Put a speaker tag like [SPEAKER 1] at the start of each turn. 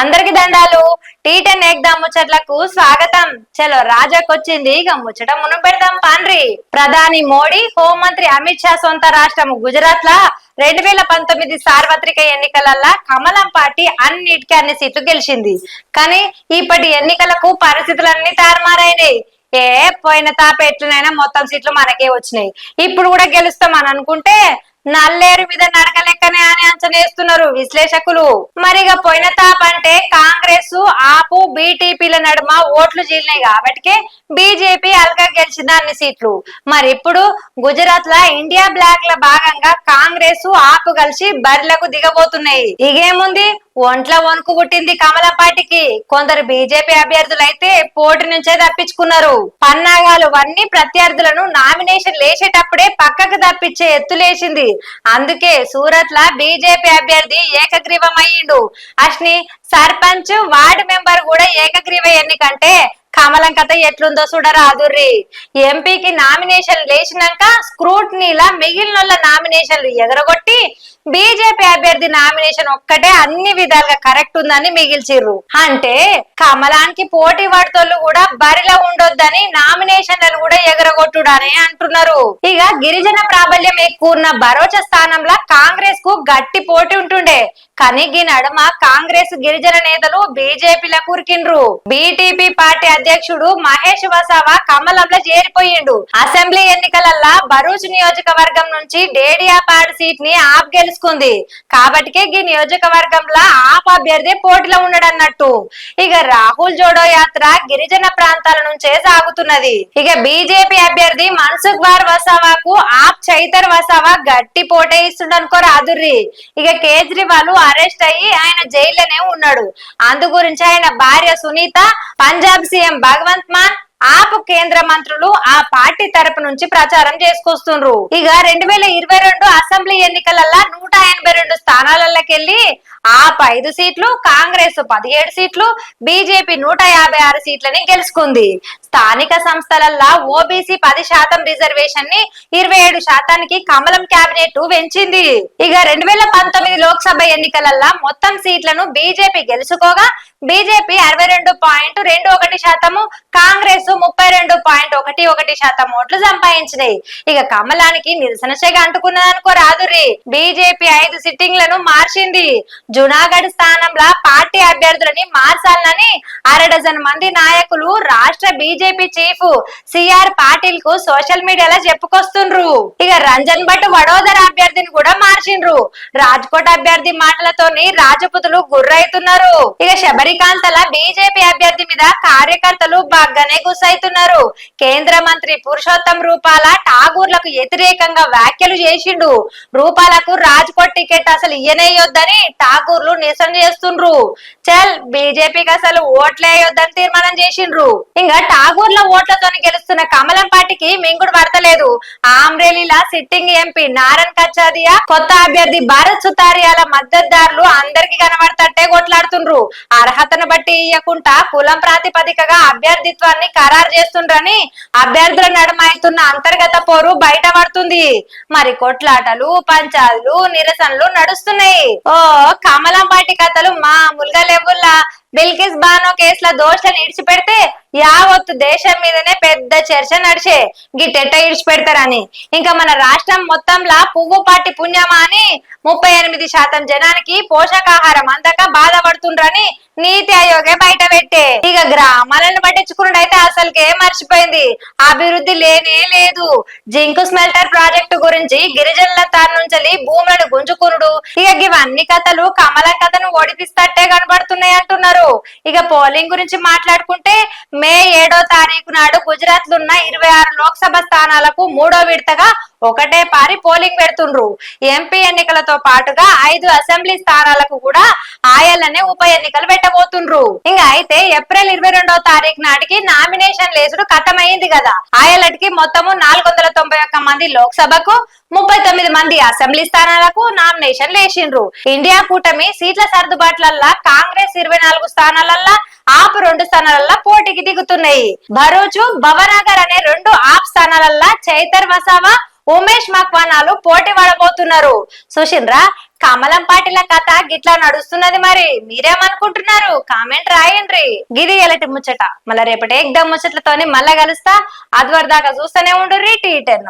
[SPEAKER 1] అందరికి దండాలు. టీటెన్ ఎగ్దాం ముచ్చట్లకు స్వాగతం. చలో రాజాకొచ్చింది. ఇక ముచ్చట మును పెడదాం పాండ్రి. ప్రధాని మోడీ హోంమంత్రి అమిత్ షా సొంత రాష్ట్రం గుజరాత్ లా రెండు వేల పంతొమ్మిది సార్వత్రిక ఎన్నికలల్లా కమలం పార్టీ అన్నిటికీ అన్ని సీట్లు గెలిచింది. కానీ ఇప్పటి ఎన్నికలకు పరిస్థితులన్నీ తారుమారైనాయి. ఏ పోయిన తాప ఎట్లనైనా మొత్తం సీట్లు మనకే వచ్చినాయి. ఇప్పుడు కూడా గెలుస్తాం అని అనుకుంటే నల్లేరు మీద నడకలెక్కనే అని అంచనేస్తున్నారు విశ్లేషకులు. మరిగా పోయిన తాపంటే కాంగ్రెస్ ఆపు బీటీపీల నడుమ ఓట్లు చీలినాయి కాబట్టి బీజేపీ అల్కా గెలిచింది అన్ని సీట్లు. మరి ఇప్పుడు గుజరాత్ లా ఇండియా బ్లాక్ ల భాగంగా వేసు ఆపు కలిసి బరిలకు దిగబోతున్నాయి. ఇగేముంది ఒంట్లో వణుకు పుట్టింది కమల పార్టీకి కొందరు బీజేపీ అభ్యర్థులు అయితే పోటీ నుంచే తప్పించుకున్నారు. పన్నాగాలు అన్ని ప్రత్యర్థులను నామినేషన్ లేచేటప్పుడే పక్కకు తప్పించే ఎత్తులేసింది. అందుకే సూరత్ లా బీజేపీ అభ్యర్థి ఏకగ్రీవం అయ్యిండు అష్ని సర్పంచ్ వార్డు మెంబర్ కూడా ఏకగ్రీవ ఎన్నికంటే కమలం కథ ఎట్లుందో చూడరాదుర్రి ఎంపీకి నామినేషన్ లేచినాక స్క్రూట్నీలా మిగిలిన నామినేషన్లు ఎగరగొట్టి బీజేపీ అభ్యర్థి నామినేషన్ ఒక్కటే అన్ని విధాలుగా కరెక్ట్ ఉందని మిగిల్చిర్రు. అంటే కమలానికి పోటీ పడుతోళ్ళు కూడా బరిలో ఉండొద్దని నామినేషన్లను కూడా ఎగరగొట్టుడని అంటున్నారు. ఇక గిరిజన ప్రాబల్యం ఎక్కువ ఉన్న భరోచా స్థానంలో కాంగ్రెస్కు గట్టి పోటీ ఉంటుండే. కానీ నడుమ కాంగ్రెస్ గిరిజన నేతలు బీజేపీల కురికిండ్రు. బీటీపీ పార్టీ అధ్యక్షుడు మహేష్ వసావా కమలంలో చేరిపోయిండు. అసెంబ్లీ ఎన్నికలల్లా భరూచ్ నియోజకవర్గం నుంచి డేడియాపాడ్ సీట్ని ఆప్ గెలుచుకుంది. కాబట్టి ఈ నియోజకవర్గంలో ఆప్ అభ్యర్థి పోటీలో ఉండడన్నట్టు. ఇక రాహుల్ జోడో యాత్ర గిరిజన ప్రాంతాల నుంచే సాగుతున్నది. ఇక బీజేపీ అభ్యర్థి మన్సుఖ్ బార్ వసావాకు ఆప్ చైతర్ వసావా గట్టి పోటీ ఇస్తుండనుకో రాదుర్రి. ఇక కేజ్రీవాల్ అరెస్ట్ అయ్యి ఆయన జైల్లోనే ఉన్నాడు. అందు గురించి ఆయన భార్య సునీత పంజాబ్ సీఎం భగవంత్ మాన్ ఆప్ కేంద్ర మంత్రులు ఆ పార్టీ తరపు నుంచి ప్రచారం చేసుకొస్తుండ్రు. ఇక రెండు వేల ఇరవై రెండు అసెంబ్లీ ఎన్నికలల్లా నూట ఎనభై రెండు స్థానాలకెళ్ళి ఆప్ ఐదు సీట్లు కాంగ్రెస్ పదిహేడు సీట్లు బీజేపీ నూట యాభై ఆరు సీట్లని గెలుచుకుంది. స్థానిక సంస్థలల్లా ఓబీసీ పది శాతం రిజర్వేషన్ని ఇరవై ఏడు శాతానికి కమలం కేబినెట్ పెంచింది ఇక రెండు వేల పంతొమ్మిది లోక్సభ ఎన్నికలల్లా మొత్తం సీట్లను బీజేపీ గెలుచుకోగా బీజేపీ అరవై రెండు పాయింట్ రెండు ఒకటి శాతము కాంగ్రెస్ ముప్పై రెండు పాయింట్ ఒకటి ఒకటి శాతం ఓట్లు సంపాదించినాయి. ఇక కమలానికి నిరసన చెగ అంటుకున్నదనుకో రాదురి బీజేపీ ఐదు సిట్టింగ్లను మార్చింది. జునాగఢ్ స్థానంలో పార్టీ అభ్యర్థులని మార్చాలని అర డజన్ మంది నాయకులు రాష్ట్ర బీజేపీ చీఫ్ సిఆర్ పాటిల్కు సోషల్ మీడియాలో చెప్పుకొస్తుండ్రు. ఇక రంజన్ భట్ వడోదర అభ్యర్థిని కూడా మార్చిండ్రు. రాజ్కోట్ అభ్యర్థి మాటలతోని రాజపుతులు గుర్రైతున్నారు. ఇక శబరికాంతల బీజేపీ అభ్యర్థి మీద కార్యకర్తలు బాగానే గుసైతున్నారు కేంద్ర మంత్రి పురుషోత్తం రూపాల ఠాగూర్లకు వ్యతిరేకంగా వ్యాఖ్యలు చేసిండు. రూపాలకు రాజ్కోట్ టికెట్ అసలు ఇయ్యనేయొద్దని ఠాకూర్లు నిరసన చేస్తుండ్రు. చల్ బీజేపీకి అసలు ఓట్లేయొద్దని తీర్మానం చేసిండ్రు. ఇంకా ఠాకూర్ల ఓట్లతోని గెలుస్తున్న కమలం పార్టీకి మింగుడు పడతలేదు. ఆమ్రేలీలా సిట్టింగ్ ఎంపీ నారాయణ్ కచ్చాదియా కొత్త అభ్యర్థి భారత్ సుతారియాల మద్దతుదారులు అందరికి కనబడతట్టే కొట్లాడుతుండ్రు. అర్హతను బట్టి ఇయ్యకుండా కులం ప్రాతిపదికగా అభ్యర్థిత్వాన్ని ఖరారు చేస్తుండ్రని అభ్యర్థుల నడుమ అంతర్గత పోరు బయట పడుతుంది మరి కొట్లాటలు పంచాలు నిరసనలు నడుస్తున్నాయి. ఓ కమలం కథలు మా ములుగా లేవుల్లా బిల్కిస్ బానో కేసుల దోషులను ఇడిచిపెడితే యావత్తు దేశం మీదనే పెద్ద చర్చ నడిచే. గిట్టెట్ట ఇడిచిపెడతారని. ఇంకా మన రాష్ట్రం మొత్తంలా పువ్వు పాటి పుణ్యమా అని ముప్పై ఎనిమిది శాతం జనానికి పోషకాహారం అందక బాధపడుతుండ్రని నీతి ఆయోగే బయట పెట్టే. ఇక గ్రామాలను పట్టించుకున్నాడు అయితే అసలుకే మర్చిపోయింది. అభివృద్ధి లేనే లేదు. జింకు స్మెల్టర్ ప్రాజెక్టు గురించి గిరిజనుల తాను నుంచి భూములను గుంజుకునుడు. ఇక ఇవన్నీ కథలు కమలం కథను ఓడిపిస్తట్టే కనబడుతున్నాయి అంటున్నారు ఇక పోలింగ్ గురించి మాట్లాడుకుంటే మే ఏడో తారీఖు నాడు గుజరాత్లో ఉన్న ఇరవై ఆరు లోక్సభ స్థానాలకు మూడో విడతగా ఒకటే పారి పోలింగ్ పెడుతుండ్రు. ఎంపీ ఎన్నికలతో పాటుగా ఐదు అసెంబ్లీ స్థానాలకు కూడా ఆయలనే ఉప ఎన్నికలు పెట్టబోతుండ్రు. ఇంకా అయితే ఏప్రిల్ ఇరవై రెండో తారీఖు నాటికి నామినేషన్ లేసుడు ఖతమైంది కదా. ఆయలటికి మొత్తము నాలుగు వందల తొంభై ఒక్క మంది లోక్సభకు ముప్పై తొమ్మిది మంది అసెంబ్లీ స్థానాలకు నామినేషన్ లేచిండ్రు. ఇండియా కూటమి సీట్ల సర్దుబాట్లల్లా కాంగ్రెస్ ఇరవై నాలుగు స్థానాలల్లా ఆప్ రెండు స్థానాలల్లా పోటీకి దిగుతున్నాయి. భరూచు భవనగర్ అనే రెండు ఆప్ స్థానాలల్లా చైతర్ వసావా ఉమేష్ మక్వానాలు పోటీ పడబోతున్నారు. సుశీంద్రా కమలం పాటిల కథ గిట్లా నడుస్తున్నది మరి. మీరేమనుకుంటున్నారు? కామెంట్ రాయండ్రి గిది ఎలటి ముచ్చట. మళ్ళీ రేపటి ఏకదమ్ ముచ్చట్లతోని మళ్ళా కలుస్తా. అదివరదాకా చూస్తూనే ఉండు టీ టెన్.